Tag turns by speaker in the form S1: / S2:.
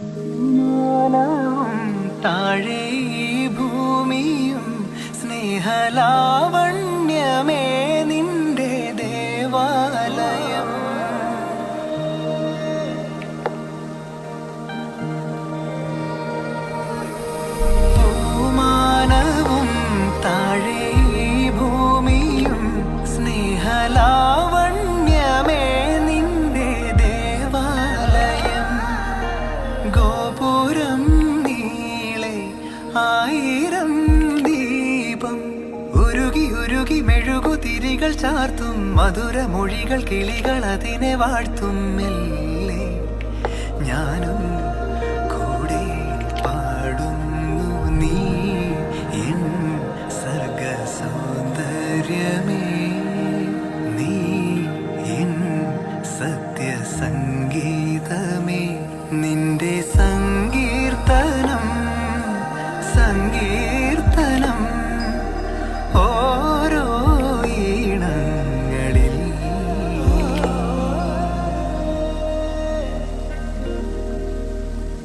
S1: മാനവും താഴെ ഭൂമിയും സ്നേഹലാവണ്യമേ നിന്റെ ദേവാലയം. ഭൂമാനവും താഴെ ഭൂമിയും സ്നേഹലാവണ്യമേ ഗോപുരം നീളെ ആയിരം ദീപം. ഉരുകി ഉരുകി മെഴുകു തിരികൾ ചാർത്തും മധുരമൊഴികൾ കിളികൾ അതിനെ വാഴ്ത്തും മെല്ലെ. ഞാനും കൂടെ പാടുന്നു നീ എൻ സർഗ സൗന്ദര്യമേ നീ എൻ സത്യ